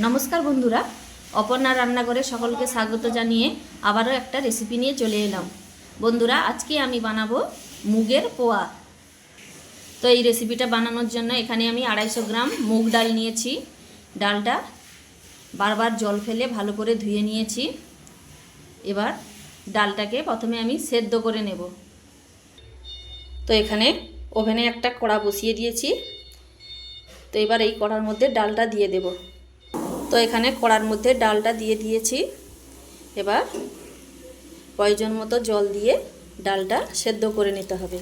নমস্কার বন্ধুরা, অপর্ণা রান্নাঘরে সকলকে স্বাগত জানিয়ে আবারও একটা রেসিপি নিয়ে চলে এলাম। বন্ধুরা, আজকে আমি বানাবো মুগের পোয়া। তো এই রেসিপিটা বানানোর জন্য এখানে আমি আড়াইশো গ্রাম মুগ ডাল নিয়েছি। ডালটা বারবার জল ফেলে ভালো করে ধুয়ে নিয়েছি। এবার ডালটাকে প্রথমে আমি সেদ্ধ করে নেব। তো এখানে ওভেনে একটা কড়া বসিয়ে দিয়েছি। তো এবার এই কড়ার মধ্যে ডালটা দিয়ে দেব। তো এখানে কড়ার মধ্যে ডালটা দিয়ে দিয়েছি। এবার প্রয়োজন মতো জল দিয়ে ডালটা সেদ্ধ করে নিতে হবে।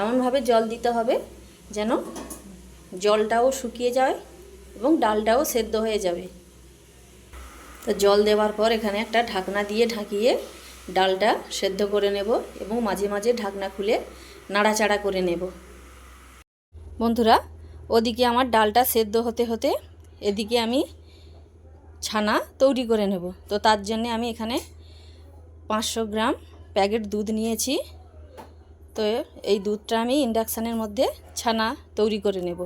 এমনভাবে জল দিতে হবে যেন জলটাও শুকিয়ে যায় এবং ডালটাও সেদ্ধ হয়ে যাবে। তো জল দেওয়ার পর এখানে একটা ঢাকনা দিয়ে ঢাকিয়ে ডালটা সেদ্ধ করে নেব এবং মাঝে মাঝে ঢাকনা খুলে নাড়াচাড়া করে নেব। বন্ধুরা, ওদিকে আমার ডালটা সেদ্ধ হতে হতে এদিকে আমি ছানা তৈরি করে নেব। তো তার জন্য আমি এখানে পাঁচশো গ্রাম প্যাকেট দুধ নিয়েছি। তো এই দুধটা আমি ইন্ডাকশানের মধ্যে ছানা তৈরি করে নেব।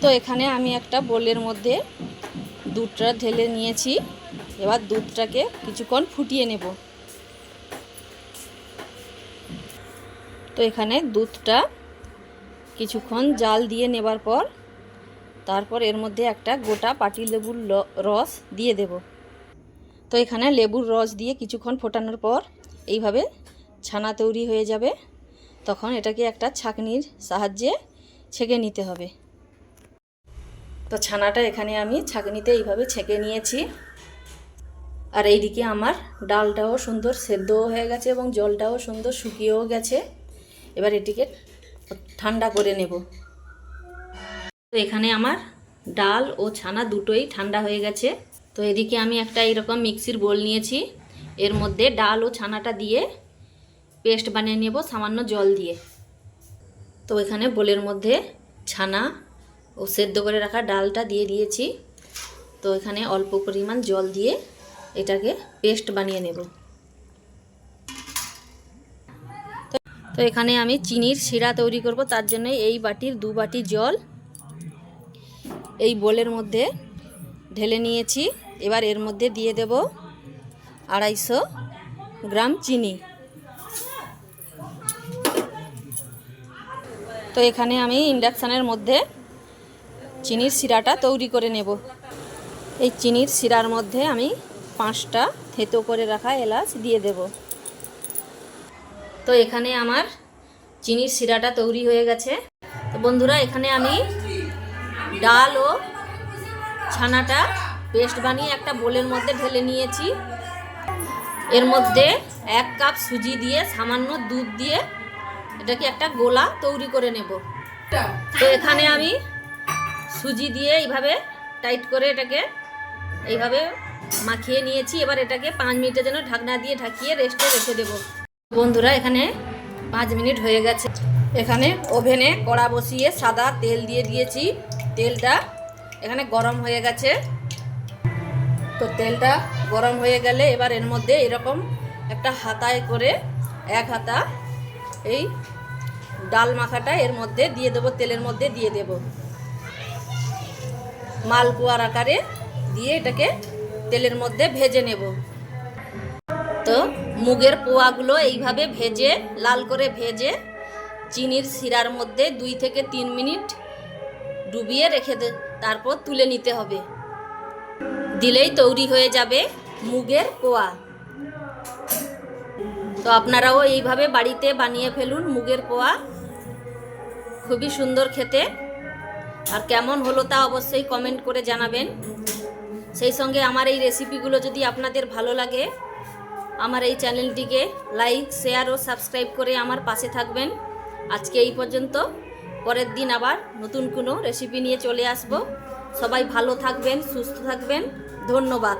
তো এখানে আমি একটা বোলের মধ্যে দুধটা ঢেলে নিয়েছি। এবার দুধটাকে কিছুক্ষণ ফুটিয়ে নেব। তো এখানে দুধটা কিছুক্ষণ জাল দিয়ে নেবার পর তারপর এর মধ্যে একটা গোটা পাটি লেবুর রস দিয়ে দেব। তো এখানে লেবুর রস দিয়ে কিছুক্ষণ ফোটানোর পর এইভাবে ছানা তৈরি হয়ে যাবে। তখন এটাকে একটা ছাঁকনির সাহায্যে ছেঁকে নিতে হবে। তো ছানাটা এখানে আমি ছাঁকনিতে এইভাবে ছেঁকে নিয়েছি। আর এইদিকে আমার ডালটাও সুন্দর সেদ্ধও হয়ে গেছে এবং জলটাও সুন্দর শুকিয়েও গেছে। এবার এটিকে ঠান্ডা করে নেব। তো এখানে আমার ডাল ও ছানা দুটোই ঠান্ডা হয়ে গেছে। তো এদিকে আমি একটা এরকম মিক্সির বোল নিয়েছি। এর মধ্যে ডাল ও ছানাটা দিয়ে পেস্ট বানিয়ে নেব সামান্য জল দিয়ে। তো এখানে বোলের মধ্যে ছানা ও সেদ্ধ করে রাখা ডালটা দিয়ে দিয়েছি। তো এখানে অল্প পরিমাণ জল দিয়ে এটাকে পেস্ট বানিয়ে নেব। তো এখানে আমি চিনির শিরা তৈরি করব, তার জন্য এই বাটির দু বাটি জল এই বোলের মধ্যে ঢেলে নিয়েছি। এবার এর মধ্যে দিয়ে দেব আড়াইশো গ্রাম চিনি। তো এখানে আমি ইন্ডাকশানের মধ্যে চিনির শিরাটা তৈরি করে নেব। এই চিনির শিরার মধ্যে আমি পাঁচটা থেতো করে রাখা এলাচ দিয়ে দেব। তো এখানে আমার চিনির শিরাটা তৈরি হয়ে গেছে। তো বন্ধুরা, এখানে আমি ডাল ও ছানাটা পেস্ট বানিয়ে একটা বোলের মধ্যে ঢেলে নিয়েছি। এর মধ্যে এক কাপ সুজি দিয়ে সামান্য দুধ দিয়ে এটাকে একটা গোলা তৈরি করে নেব। তো এখানে আমি সুজি দিয়ে এইভাবে টাইট করে এটাকে এইভাবে মাখিয়ে নিয়েছি। এবার এটাকে পাঁচ মিনিটের জন্য ঢাকনা দিয়ে ঢাকিয়ে রেস্টে রেখে দেব। বন্ধুরা, এখানে পাঁচ মিনিট হয়ে গেছে। এখানে ওভেনে কড়া বসিয়ে সাদা তেল দিয়ে দিয়েছি। তেলটা এখানে গরম হয়ে গেছে। তো তেলটা গরম হয়ে গেলে এবার এর মধ্যে এরকম একটা হাতায় করে এক হাতা এই ডাল মাখাটা এর মধ্যে দিয়ে দেবো, তেলের মধ্যে দিয়ে দেব। মালপোয়ার আকারে দিয়ে এটাকে তেলের মধ্যে ভেজে নেব। তো মুগের পোয়াগুলো এইভাবে ভেজে, লাল করে ভেজে, চিনির শিরার মধ্যে দুই থেকে তিন মিনিট ডুবিয়ে রেখে দে, তারপর তুলে নিতে হবে। দিলেই তৈরি হয়ে যাবে মুগের পোয়া তো আপনারাও এইভাবে বাড়িতে বানিয়ে ফেলুন মুগের পোয়া খুবই সুন্দর খেতে। আর কেমন হলো তা অবশ্যই কমেন্ট করে জানাবেন। সেই সঙ্গে আমার এই রেসিপিগুলো যদি আপনাদের ভালো লাগে, আমার এই চ্যানেলটিকে লাইক শেয়ার ও সাবস্ক্রাইব করে আমার পাশে থাকবেন। আজকে এই পর্যন্ত। পরের দিন আবার নতুন কোনো রেসিপি নিয়ে চলে আসব। সবাই ভালো থাকবেন, সুস্থ থাকবেন। ধন্যবাদ।